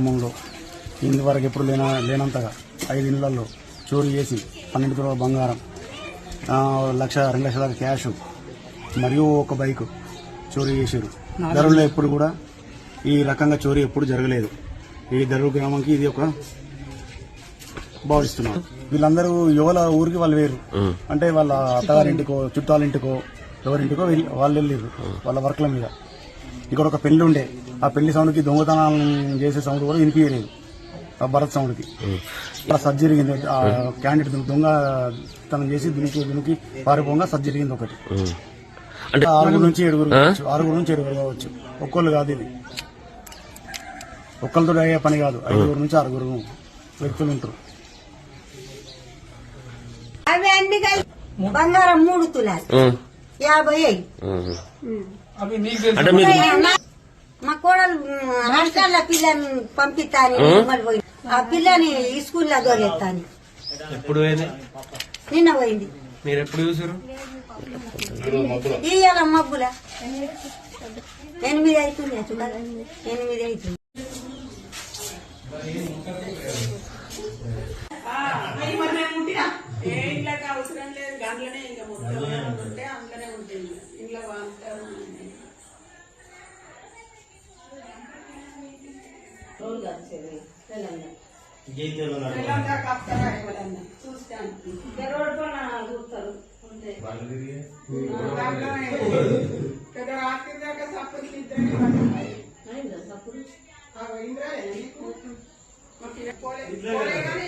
వరకు ఎప్పుడు లేన లేనంతగా ఐదు ఇళ్ళలో చోరీ చేసి పన్నెండు తులాల బంగారం ఆ, లక్ష రెండు లక్షల క్యాష్ మరియు ఒక బైక్ చోరీ చేశారు. ధరలో ఎప్పుడు కూడా ఈ రకంగా చోరీ ఎప్పుడు జరగలేదు. ఈ ధరలు గ్రామంకి ఇది ఒక భావిస్తున్నారు వీళ్ళందరూ యువల ఊరికి వాళ్ళు వేరు. అంటే వాళ్ళ అత్తగారింటికో చుట్టాలింటికో ఎవరింటికో వీళ్ళు- వాళ్ళు వెళ్ళారు వాళ్ళ వర్క్ల మీద. ఇక్కడ ఒక పెళ్ళి ఉండే ఆ పెళ్ళి సౌండ్కి దొంగతనాలు చేసే సౌండ్ కూడా వినిపించలేదు ఆ భరత్ సౌండ్కి. అలా సర్జరీ జరిగింది ఆ క్యాండిడేట్ దొంగతనం చేసి దునికి దునికి పారిపోగా సర్జరీ జరిగింది ఒకటి. అంటే ఆరుగురు నుంచి ఏడుగురు కావచ్చు. ఆరుగురు నుంచి ఏడుగురు కావచ్చు. ఒక్కళ్ళు కాదు ఇది. ఒక్కరితో అయ్యే పని కాదు. ఐదుగురు నుంచి ఆరుగురు వ్యక్తులు ఉంటారు. అవి అన్ని కలిపి బంగారం మూడు తులాలు. యాభై. అంటే మా కోడలు హాస్టల్లో పిల్లని పంపిస్తాను పోయి. ఆ పిల్లని ఈ స్కూల్లో దొరెత్తాను ఎప్పుడు పోయింది? నిన్న పోయింది. మీరు ఎప్పుడు చూసారు ఇయ్యాల మబ్బుల. ఎనిమిది అవుతుంది ఎనిమిది అవుతుంది తెలంగాణ కప్తారా ఎవరన్నా చూస్తాను పెద్ద రాత్రి దాకా సప్పుడు నిద్రనే పట్టుకున్నాయి ఇంద్రా మాకు ఇలా పోలే పోలే కానీ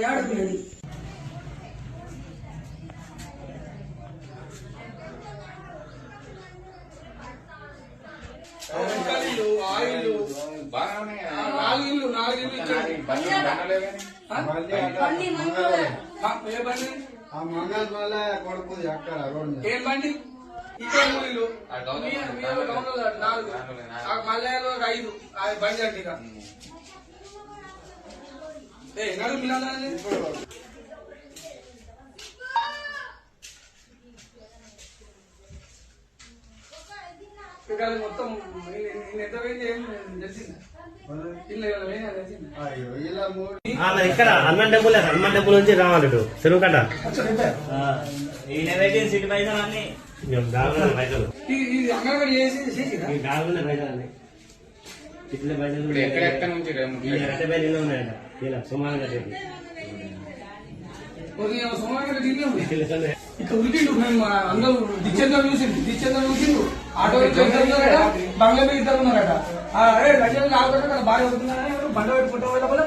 చూద్దారని పోయాడు లేదు నాలుగు ఇల్లు నాలుగు ఇల్లు ఇచ్చాడు ఆ, ఏ బండి ఆ మంగళ వల్ల కొడుకు అక్కడ ఏం బండి నాలుగు ఒక ఐదు ఆ బండి అంటే ఇక ఏ నడు పిల్లలని ఇక్కడ మొత్తం ఎంత పోయింది ఏం తెలిసిందా? ఇక్కడ హనుమాన్ టెంపుల్ హనుమాన్ టెంపుల్ నుంచి రావాలి చెరువు కట్ట. సిటీ పైసలు అన్ని పైసలు ఇట్ల పైసలు ఎక్కడెక్కడ నుంచి అట్టపై నిన్న ఉన్నాయట. ఇలా సుమారుగా చెప్పి ఇక్కడ ఉరికిండు అందరూ దిచ్చేందరూ చూసిండు. దిచ్చేందరూ చూసిండు. ఆటో ఇద్దరు ఉన్నారట బంగ్లా మీద ఇద్దరు ఉన్నారట. ఆ, అరే రజలు ఆగుతాడు భార్య అవుతున్నారని బండ పెట్టి పుట్ట వాళ్ళ తాగా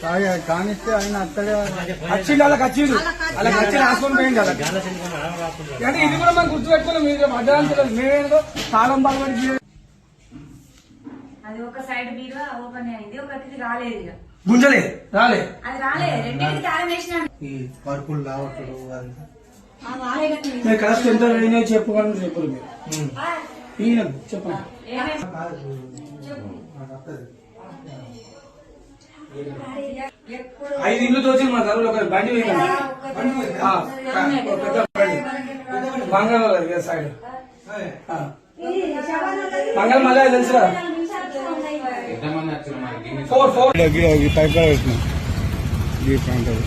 కానిస్తే ఆయన అత్తగా వచ్చిండు వాళ్ళకి వచ్చిండు వాళ్ళకి వచ్చి రాసుకొని పోయింది వాళ్ళకి అంటే ఇది కూడా మనం గుర్తుపెట్టుకున్నాం మీరు మధ్యాహ్నం మేమేదో తాళం బాగుపడి అది ఒక సైడ్ బీరువా ఓపెన్ అయింది ఒకటి రాలేదు ఇక. గుంజలే రాలే. అది రాలేదు రెండింటికి తాళం వేసినాను. ఈ పరుపులు లావట్టుడు అంతా మీరు కరెక్ట్ ఎంత రెడీ చెప్పుకోవాలని చెప్పరు మీరు. ఈయన చెప్పండి. ఐదు ఇల్లు తోచింది మా తరువులు ఒక బండి పెద్ద బండి. మంగళ సైడ్ ఆ. మంగళ మళ్ళీ వచ్చారు మనకి ఫోర్ ఫోర్. పైప్ కూడా పెట్టినాం. ఈ ప్రాంతం